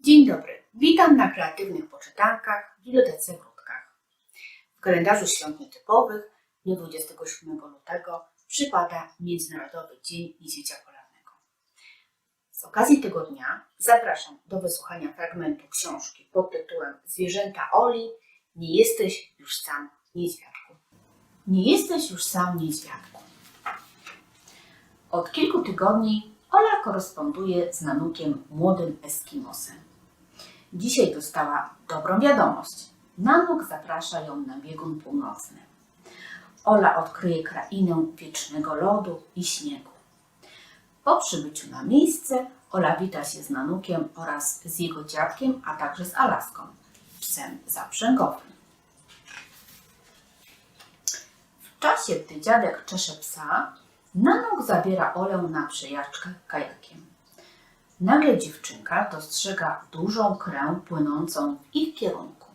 Dzień dobry, witam na kreatywnych poczytankach w Bibliotece w Rudkach. W kalendarzu świąt nietypowych w dniu 27 lutego przypada Międzynarodowy Dzień Niedźwiedzia Polarnego. Z okazji tego dnia zapraszam do wysłuchania fragmentu książki pod tytułem Zwierzęta Oli Nie jesteś już sam niedźwiadku. Nie jesteś już sam niedźwiadku. Od kilku tygodni Ola koresponduje z Nanukiem, młodym Eskimosem. Dzisiaj dostała dobrą wiadomość. Nanuk zaprasza ją na biegun północny. Ola odkryje krainę wiecznego lodu i śniegu. Po przybyciu na miejsce Ola wita się z Nanukiem oraz z jego dziadkiem, a także z Alaską, psem zaprzęgowym. W czasie, gdy dziadek czesze psa, Nanuk zabiera Olę na przejażdżkę kajakiem. Nagle dziewczynka dostrzega dużą krę płynącą w ich kierunku.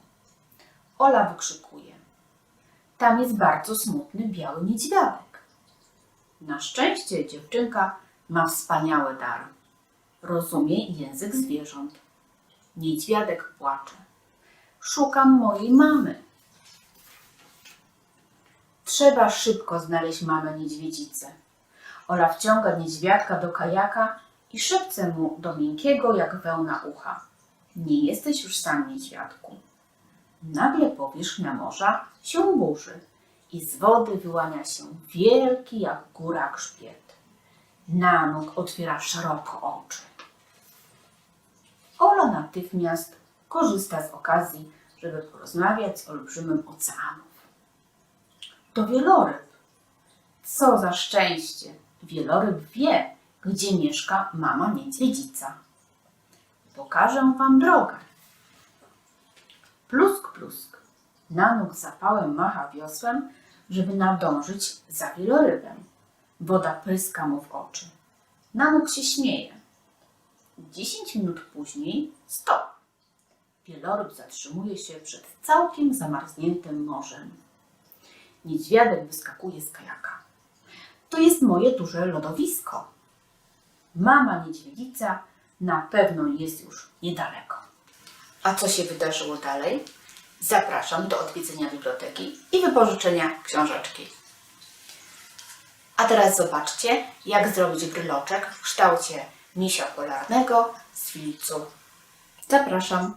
Ola wykrzykuje: Tam jest bardzo smutny biały niedźwiadek. Na szczęście dziewczynka ma wspaniały dar. Rozumie język zwierząt. Niedźwiadek płacze. Szukam mojej mamy. Trzeba szybko znaleźć mamę niedźwiedzicę. Ola wciąga niedźwiadka do kajaka i szepce mu do miękkiego jak wełna ucha. Nie jesteś już sam niedźwiadku. Nagle powierzchnia morza się burzy i z wody wyłania się wielki jak góra grzbiet. Nanuk otwiera szeroko oczy. Ola natychmiast korzysta z okazji, żeby porozmawiać z olbrzymem oceanów. To wieloryb. Co za szczęście! Wieloryb wie, gdzie mieszka mama niedźwiedzica. Pokażę wam drogę. Plusk, plusk. Nanuk zapałem macha wiosłem, żeby nadążyć za wielorybem. Woda pryska mu w oczy. Nanuk się śmieje. Dziesięć minut później stop. Wieloryb zatrzymuje się przed całkiem zamarzniętym morzem. Niedźwiadek wyskakuje z kajaka. To jest moje duże lodowisko. Mama niedźwiedzica na pewno jest już niedaleko. A co się wydarzyło dalej? Zapraszam do odwiedzenia biblioteki i wypożyczenia książeczki. A teraz zobaczcie, jak zrobić bryloczek w kształcie misia polarnego z filcu. Zapraszam.